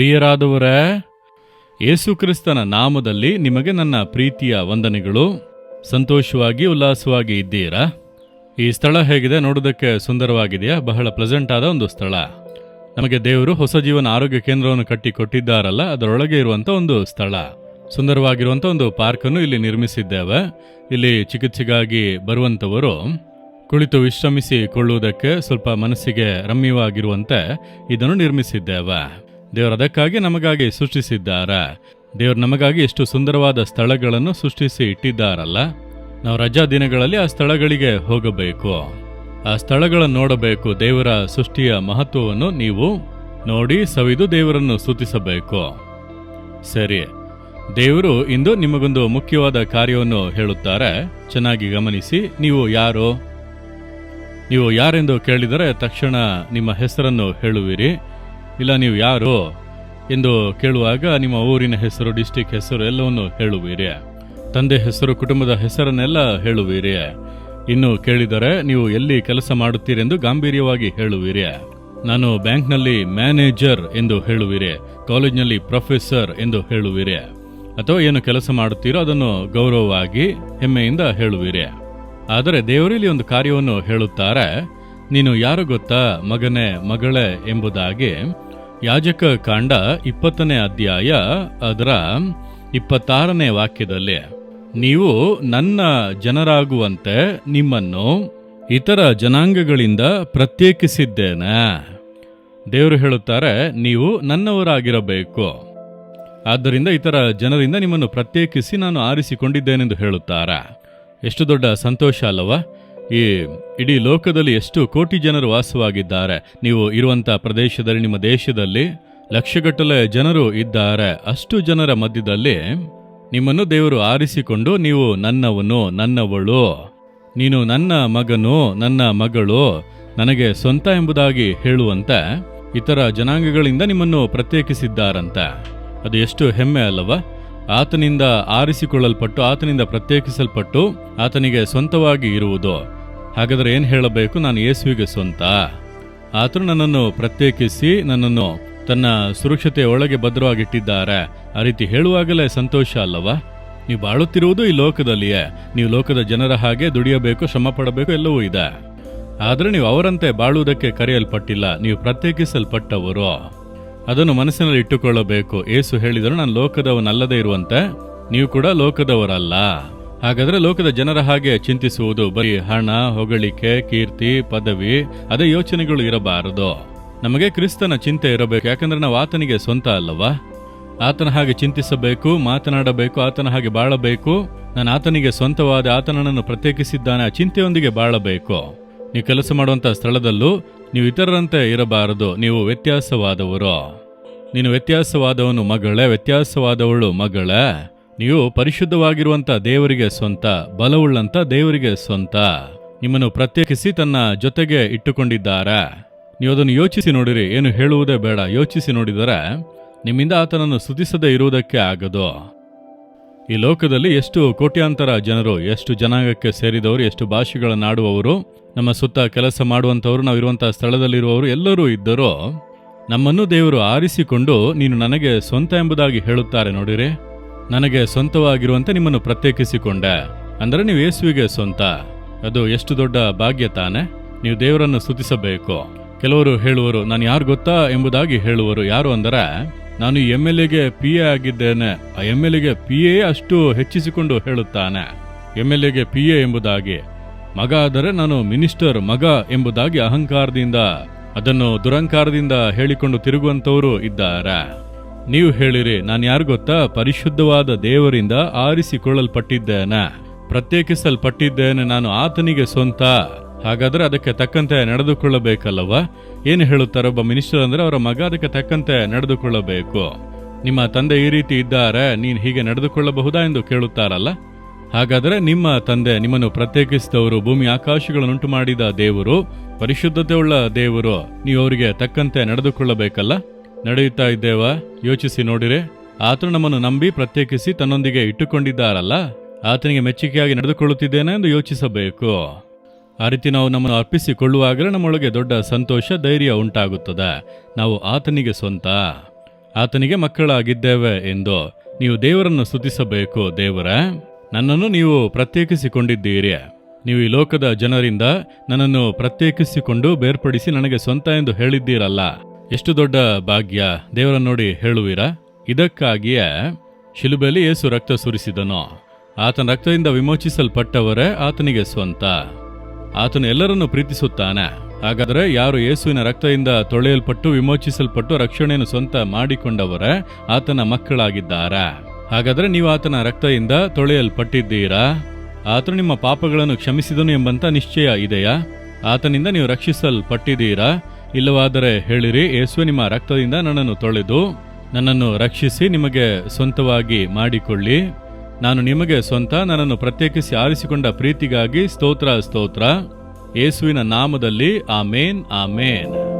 ಪ್ರಿಯರಾದವರೇ, ಯೇಸುಕ್ರಿಸ್ತನ ನಾಮದಲ್ಲಿ ನಿಮಗೆ ನನ್ನ ಪ್ರೀತಿಯ ವಂದನೆಗಳು. ಸಂತೋಷವಾಗಿ, ಉಲ್ಲಾಸವಾಗಿ ಇದ್ದೀರಾ? ಈ ಸ್ಥಳ ಹೇಗಿದೆ ನೋಡೋದಕ್ಕೆ ಸುಂದರವಾಗಿದೆಯಾ? ಬಹಳ ಪ್ಲೆಸೆಂಟ್ ಆದ ಒಂದು ಸ್ಥಳ. ನಮಗೆ ದೇವರು ಹೊಸ ಜೀವನ ಆರೋಗ್ಯ ಕೇಂದ್ರವನ್ನು ಕಟ್ಟಿ ಕೊಟ್ಟಿದ್ದಾರಲ್ಲ ಅದರೊಳಗೆ ಇರುವಂಥ ಒಂದು ಸ್ಥಳ. ಸುಂದರವಾಗಿರುವಂಥ ಒಂದು ಪಾರ್ಕನ್ನು ಇಲ್ಲಿ ನಿರ್ಮಿಸಿದ್ದೇವೆ. ಇಲ್ಲಿ ಚಿಕಿತ್ಸೆಗಾಗಿ ಬರುವಂಥವರು ಕುಳಿತು ವಿಶ್ರಮಿಸಿಕೊಳ್ಳುವುದಕ್ಕೆ ಸ್ವಲ್ಪ ಮನಸ್ಸಿಗೆ ರಮ್ಯವಾಗಿರುವಂತೆ ಇದನ್ನು ನಿರ್ಮಿಸಿದ್ದೇವೆ. ದೇವರು ಅದಕ್ಕಾಗಿ ನಮಗಾಗಿ ಸೃಷ್ಟಿಸಿದ್ದಾರೆ. ದೇವರು ನಮಗಾಗಿ ಎಷ್ಟು ಸುಂದರವಾದ ಸ್ಥಳಗಳನ್ನು ಸೃಷ್ಟಿಸಿ ಇಟ್ಟಿದ್ದಾರಲ್ಲ. ನಾವು ರಜಾ ದಿನಗಳಲ್ಲಿ ಆ ಸ್ಥಳಗಳಿಗೆ ಹೋಗಬೇಕು. ಆ ಸ್ಥಳಗಳನ್ನು ನೋಡಬೇಕು. ದೇವರ ಸೃಷ್ಟಿಯ ಮಹತ್ವವನ್ನು ನೀವು ನೋಡಿ ಸವಿದು ದೇವರನ್ನು ಸ್ತುತಿಸಬೇಕು. ಸರಿ. ದೇವರು ಇಂದು ನಿಮಗೊಂದು ಮುಖ್ಯವಾದ ಕಾರ್ಯವನ್ನು ಹೇಳುತ್ತಾರೆ. ಚೆನ್ನಾಗಿ ಗಮನಿಸಿ. ನೀವು ಯಾರು? ನೀವು ಯಾರೆಂದು ಕೇಳಿದರೆ ತಕ್ಷಣ ನಿಮ್ಮ ಹೆಸರನ್ನು ಹೇಳುವಿರಿ. ಇಲ್ಲ, ನೀವು ಯಾರು ಎಂದು ಕೇಳುವಾಗ ನಿಮ್ಮ ಊರಿನ ಹೆಸರು, ಡಿಸ್ಟಿಕ್ ಹೆಸರು ಎಲ್ಲವನ್ನು ಹೇಳುವಿರಿ. ತಂದೆ ಹೆಸರು, ಕುಟುಂಬದ ಹೆಸರನ್ನೆಲ್ಲ ಹೇಳುವಿರಿ. ಇನ್ನು ಕೇಳಿದರೆ ನೀವು ಎಲ್ಲಿ ಕೆಲಸ ಮಾಡುತ್ತೀರೆಂದು ಗಾಂಭೀರ್ಯವಾಗಿ ಹೇಳುವಿರಿ. ನಾನು ಬ್ಯಾಂಕ್ನಲ್ಲಿ ಮ್ಯಾನೇಜರ್ ಎಂದು ಹೇಳುವಿರಿ, ಕಾಲೇಜ್ನಲ್ಲಿ ಪ್ರೊಫೆಸರ್ ಎಂದು ಹೇಳುವಿರಿ. ಅಥವಾ ಏನು ಕೆಲಸ ಮಾಡುತ್ತೀರೋ ಅದನ್ನು ಗೌರವವಾಗಿ, ಹೆಮ್ಮೆಯಿಂದ ಹೇಳುವಿರಿ. ಆದರೆ ದೇವರಲ್ಲಿ ಒಂದು ಕಾರ್ಯವನ್ನು ಹೇಳುತ್ತಾರೆ, ನೀನು ಯಾರು ಗೊತ್ತಾ, ಮಗನೇ, ಮಗಳೇ ಎಂಬುದಾಗಿ. ಯಾಜಕ ಕಾಂಡ ಇಪ್ಪತ್ತನೇ ಅಧ್ಯಾಯ ಅದರ ಇಪ್ಪತ್ತಾರನೇ ವಾಕ್ಯದಲ್ಲಿ, ನೀವು ನನ್ನ ಜನರಾಗುವಂತೆ ನಿಮ್ಮನ್ನು ಇತರ ಜನಾಂಗಗಳಿಂದ ಪ್ರತ್ಯೇಕಿಸಿದ್ದೇನೆ. ದೇವರು ಹೇಳುತ್ತಾರೆ, ನೀವು ನನ್ನವರಾಗಿರಬೇಕು. ಆದ್ದರಿಂದ ಇತರ ಜನರಿಂದ ನಿಮ್ಮನ್ನು ಪ್ರತ್ಯೇಕಿಸಿ ನಾನು ಆರಿಸಿಕೊಂಡಿದ್ದೇನೆಂದು ಹೇಳುತ್ತಾರೆ. ಎಷ್ಟು ದೊಡ್ಡ ಸಂತೋಷ ಅಲ್ಲವಾ? ಈ ಇಡೀ ಲೋಕದಲ್ಲಿ ಎಷ್ಟು ಕೋಟಿ ಜನರು ವಾಸವಾಗಿದ್ದಾರೆ. ನೀವು ಇರುವಂಥ ಪ್ರದೇಶದಲ್ಲಿ, ನಿಮ್ಮ ದೇಶದಲ್ಲಿ ಲಕ್ಷಗಟ್ಟಲೆ ಜನರು ಇದ್ದಾರೆ. ಅಷ್ಟು ಜನರ ಮಧ್ಯದಲ್ಲಿ ನಿಮ್ಮನ್ನು ದೇವರು ಆರಿಸಿಕೊಂಡು ನೀವು ನನ್ನವನು, ನನ್ನವಳು. ನೀನು ನನ್ನ ಮಗನು, ನನ್ನ ಮಗಳು. ನನಗೆ ಸ್ವಂತ ಎಂಬುದಾಗಿ ಹೇಳುವಂತೆ ಇತರ ಜನಾಂಗಗಳಿಂದ ನಿಮ್ಮನ್ನು ಪ್ರತ್ಯೇಕಿಸಿದ್ದಾರಂತೆ. ಅದು ಎಷ್ಟು ಹೆಮ್ಮೆ ಅಲ್ಲವ? ಆತನಿಂದ ಆರಿಸಿಕೊಳ್ಳಲ್ಪಟ್ಟು, ಆತನಿಂದ ಪ್ರತ್ಯೇಕಿಸಲ್ಪಟ್ಟು ಆತನಿಗೆ ಸ್ವಂತವಾಗಿ ಇರುವುದು. ಹಾಗಾದರೆ ಏನು ಹೇಳಬೇಕು? ನಾನು ಯೇಸುವಿಗೆ ಸ್ವಂತ. ಆದರೂ ನನ್ನನ್ನು ಪ್ರತ್ಯೇಕಿಸಿ ನನ್ನನ್ನು ತನ್ನ ಸುರಕ್ಷತೆಯ ಒಳಗೆ ಭದ್ರವಾಗಿಟ್ಟಿದ್ದಾರೆ. ಆ ರೀತಿ ಹೇಳುವಾಗಲೇ ಸಂತೋಷ ಅಲ್ಲವಾ? ನೀವು ಬಾಳುತ್ತಿರುವುದು ಈ ಲೋಕದಲ್ಲಿಯೇ. ನೀವು ಲೋಕದ ಜನರ ಹಾಗೆ ದುಡಿಯಬೇಕು ಶ್ರಮ ಪಡಬೇಕು ಎಲ್ಲವೂ ಇದೆ. ಆದರೆ ನೀವು ಅವರಂತೆ ಬಾಳುವುದಕ್ಕೆ ಕರೆಯಲ್ಪಟ್ಟಿಲ್ಲ. ನೀವು ಪ್ರತ್ಯೇಕಿಸಲ್ಪಟ್ಟವರು. ಅದನ್ನು ಮನಸ್ಸಿನಲ್ಲಿ ಇಟ್ಟುಕೊಳ್ಳಬೇಕು. ಏಸು ಹೇಳಿದರು ನಾನು ಲೋಕದವನಲ್ಲದೆ ಇರುವಂತೆ, ನೀವು ಕೂಡ ಲೋಕದವರಲ್ಲ. ಹಾಗಾದ್ರೆ ಲೋಕದ ಜನರ ಹಾಗೆ ಚಿಂತಿಸುವುದು ಬರೀ ಹಣ, ಹೊಗಳಿಕೆ, ಕೀರ್ತಿ, ಪದವಿ, ಅದೇ ಯೋಚನೆಗಳು ಇರಬಾರದು. ನಮಗೆ ಕ್ರಿಸ್ತನ ಚಿಂತೆ ಇರಬೇಕು, ಯಾಕಂದ್ರೆ ನಾವು ಆತನಿಗೆ ಸ್ವಂತ ಅಲ್ಲವಾ? ಆತನ ಹಾಗೆ ಚಿಂತಿಸಬೇಕು, ಮಾತನಾಡಬೇಕು, ಆತನ ಹಾಗೆ ಬಾಳಬೇಕು. ನಾನು ಆತನಿಗೆ ಸ್ವಂತವಾದ ಆತನನ್ನು ಪ್ರತ್ಯೇಕಿಸಿದ್ದಾನೆ, ಆ ಚಿಂತೆಯೊಂದಿಗೆ ಬಾಳಬೇಕು. ನೀವು ಕೆಲಸ ಮಾಡುವಂಥ ಸ್ಥಳದಲ್ಲೂ ನೀವು ಇತರರಂತೆ ಇರಬಾರದು, ನೀವು ವ್ಯತ್ಯಾಸವಾದವರು. ನೀನು ವ್ಯತ್ಯಾಸವಾದವನು ಮಗಳೇ, ವ್ಯತ್ಯಾಸವಾದವಳು ಮಗಳೇ. ನೀವು ಪರಿಶುದ್ಧವಾಗಿರುವಂಥ ದೇವರಿಗೆ ಸ್ವಂತ, ಬಲವುಳ್ಳಂಥ ದೇವರಿಗೆ ಸ್ವಂತ. ನಿಮ್ಮನ್ನು ಪ್ರತ್ಯೇಕಿಸಿ ತನ್ನ ಜೊತೆಗೆ ಇಟ್ಟುಕೊಂಡಿದ್ದಾರಾ? ನೀವು ಅದನ್ನು ಯೋಚಿಸಿ ನೋಡಿರಿ, ಏನು ಹೇಳುವುದೇ ಬೇಡ. ಯೋಚಿಸಿ ನೋಡಿದರೆ ನಿಮ್ಮಿಂದ ಆತನನ್ನು ಸ್ತುತಿಸದೇ ಇರುವುದಕ್ಕೆ ಆಗದು. ಈ ಲೋಕದಲ್ಲಿ ಎಷ್ಟು ಕೋಟ್ಯಾಂತರ ಜನರು, ಎಷ್ಟು ಜನಾಂಗಕ್ಕೆ ಸೇರಿದವರು, ಎಷ್ಟು ಭಾಷೆಗಳನ್ನಾಡುವವರು ನಮ್ಮ ಸುತ್ತ ಕೆಲಸ ಮಾಡುವಂಥವರು, ನಾವು ಇರುವಂತಹ ಸ್ಥಳದಲ್ಲಿರುವವರು ಎಲ್ಲರೂ ಇದ್ದರೂ ನಮ್ಮನ್ನು ದೇವರು ಆರಿಸಿಕೊಂಡು ನೀನು ನನಗೆ ಸ್ವಂತ ಎಂಬುದಾಗಿ ಹೇಳುತ್ತಾರೆ ನೋಡಿರಿ. ನನಗೆ ಸ್ವಂತವಾಗಿರುವಂತೆ ನಿಮ್ಮನ್ನು ಪ್ರತ್ಯೇಕಿಸಿಕೊಂಡೆ. ಅಂದರೆ ನೀವು ಯೇಸುವಿಗೆ ಸ್ವಂತ. ಅದು ಎಷ್ಟು ದೊಡ್ಡ ಭಾಗ್ಯ ತಾನೆ? ನೀವು ದೇವರನ್ನು ಸ್ತುತಿಸಬೇಕು. ಕೆಲವರು ಹೇಳುವರು, ನಾನು ಯಾರು ಗೊತ್ತಾ ಎಂಬುದಾಗಿ ಹೇಳುವರು. ಯಾರು ಅಂದರೆ, ನಾನು ಎಂ ಎಲ್ ಎಗೆ ಪಿ ಎ ಆಗಿದ್ದೇನೆ. ಆ ಎಂ ಎಲ್ ಎಗೆ ಪಿ ಎ ಅಷ್ಟು ಹೆಚ್ಚಿಸಿಕೊಂಡು ಹೇಳುತ್ತಾನೆ. ಎಂ ಎಲ್ ಎಗೆ ಪಿ ಎ ಎಂಬುದಾಗಿ. ಮಗ ಆದರೆ ನಾನು ಮಿನಿಸ್ಟರ್ ಮಗ ಎಂಬುದಾಗಿ ಅಹಂಕಾರದಿಂದ, ಅದನ್ನು ದುರಂಕಾರದಿಂದ ಹೇಳಿಕೊಂಡು ತಿರುಗುವಂತವರು ಇದ್ದಾರೆ. ನೀವು ಹೇಳಿರಿ, ನಾನು ಯಾರು ಗೊತ್ತಾ? ಪರಿಶುದ್ಧವಾದ ದೇವರಿಂದ ಆರಿಸಿಕೊಳ್ಳಲ್ಪಟ್ಟಿದ್ದೇನೆ. ಪ್ರತ್ಯೇಕಿಸಲ್ಪಟ್ಟಿದ್ದೇನೆ ನಾನು ಆತನಿಗೆ ಸ್ವಂತ. ಹಾಗಾದ್ರೆ ಅದಕ್ಕೆ ತಕ್ಕಂತೆ ನಡೆದುಕೊಳ್ಳಬೇಕಲ್ಲವ? ಏನು ಹೇಳುತ್ತಾರೆ ಒಬ್ಬ ಮಿನಿಸ್ಟರ್ ಅಂದ್ರೆ ಅವರ ಮಗ ಅದಕ್ಕೆ ತಕ್ಕಂತೆ ನಡೆದುಕೊಳ್ಳಬೇಕು. ನಿಮ್ಮ ತಂದೆ ಈ ರೀತಿ ಇದ್ದಾರೆ, ನೀನು ಹೀಗೆ ನಡೆದುಕೊಳ್ಳಬಹುದಾ ಎಂದು ಕೇಳುತ್ತಾರಲ್ಲ? ಹಾಗಾದರೆ ನಿಮ್ಮ ತಂದೆ ನಿಮ್ಮನ್ನು ಪ್ರತ್ಯೇಕಿಸಿದವರು, ಭೂಮಿ ಆಕಾಶಗಳನ್ನುಂಟು ಮಾಡಿದ ದೇವರು ಪರಿಶುದ್ಧತೆ ಉಳ್ಳ ದೇವರು, ನೀವು ಅವರಿಗೆ ತಕ್ಕಂತೆ ನಡೆದುಕೊಳ್ಳಬೇಕಲ್ಲ? ನಡೆಯುತ್ತಾ ಇದ್ದೇವಾ? ಯೋಚಿಸಿ ನೋಡಿರೆ. ಆತನು ನಮ್ಮನ್ನು ನಂಬಿ ಪ್ರತ್ಯೇಕಿಸಿ ತನ್ನೊಂದಿಗೆ ಇಟ್ಟುಕೊಂಡಿದ್ದಾರಲ್ಲ? ಆತನಿಗೆ ಮೆಚ್ಚುಗೆಯಾಗಿ ನಡೆದುಕೊಳ್ಳುತ್ತಿದ್ದೇನೆ ಎಂದು ಯೋಚಿಸಬೇಕು. ಆ ರೀತಿ ನಾವು ನಮ್ಮನ್ನು ಅರ್ಪಿಸಿಕೊಳ್ಳುವಾಗಲೇ ನಮ್ಮೊಳಗೆ ದೊಡ್ಡ ಸಂತೋಷ, ಧೈರ್ಯ ಉಂಟಾಗುತ್ತದೆ. ನಾವು ಆತನಿಗೆ ಸ್ವಂತ. ಆತನಿಗೆ ಮಕ್ಕಳಾಗಿದ್ದೇವೆ ಎಂದು ನೀವು ದೇವರನ್ನು ಸ್ತುತಿಸಬೇಕು, ದೇವರ. ನನ್ನನ್ನು ನೀವು ಪ್ರತ್ಯೇಕಿಸಿಕೊಂಡಿದ್ದೀರಿ. ನೀವು ಈ ಲೋಕದ ಜನರಿಂದ ನನ್ನನ್ನು ಪ್ರತ್ಯೇಕಿಸಿಕೊಂಡು ಬೇರ್ಪಡಿಸಿ ನನಗೆ ಸ್ವಂತ ಎಂದು ಹೇಳಿದ್ದೀರಲ್ಲ. ಎಷ್ಟು ದೊಡ್ಡ ಭಾಗ್ಯ ದೇವರನ್ನು ನೋಡಿ ಹೇಳುವಿರಾ? ಇದಕ್ಕಾಗಿಯೇ ಶಿಲುಬೆಯಲ್ಲಿ ಏಸು ರಕ್ತ ಸುರಿಸಿದನು. ಆತನ ರಕ್ತದಿಂದ ವಿಮೋಚಿಸಲ್ಪಟ್ಟವರೇ ಆತನಿಗೆ ಸ್ವಂತ. ಆತನು ಎಲ್ಲರನ್ನು ಪ್ರೀತಿಸುತ್ತಾನೆ. ಹಾಗಾದರೆ ಯಾರು ಯೇಸುವಿನ ರಕ್ತದಿಂದ ತೊಳೆಯಲ್ಪಟ್ಟು ವಿಮೋಚಿಸಲ್ಪಟ್ಟು ರಕ್ಷಣೆಯನ್ನು ಸ್ವಂತ ಮಾಡಿಕೊಂಡವರೇ ಆತನ ಮಕ್ಕಳಾಗಿದ್ದಾರೆ. ಹಾಗಾದರೆ ನೀವು ಆತನ ರಕ್ತದಿಂದ ತೊಳೆಯಲ್ಪಟ್ಟಿದ್ದೀರಾ? ಆತನು ನಿಮ್ಮ ಪಾಪಗಳನ್ನು ಕ್ಷಮಿಸಿದನು ಎಂಬಂತ ನಿಶ್ಚಯ ಇದೆಯಾ? ಆತನಿಂದ ನೀವು ರಕ್ಷಿಸಲ್ಪಟ್ಟಿದ್ದೀರಾ? ಇಲ್ಲವಾದರೆ ಹೇಳಿರಿ ಯೇಸು ನಿಮ್ಮ ರಕ್ತದಿಂದ ನನ್ನನ್ನು ತೊಳೆದು ನನ್ನನ್ನು ರಕ್ಷಿಸಿ ನಿಮಗೆ ಸ್ವಂತವಾಗಿ ಮಾಡಿಕೊಳ್ಳಿ. ನಾನು ನಿಮಗೆ ಸ್ವಂತ, ನನ್ನನ್ನು ಪ್ರತ್ಯೇಕಿಸಿ ಆರಿಸಿಕೊಂಡ ಪ್ರೀತಿಗಾಗಿ ಸ್ತೋತ್ರ ಸ್ತೋತ್ರ. ಯೇಸುವಿನ ನಾಮದಲ್ಲಿ ಆಮೇನ್ ಆಮೇನ್.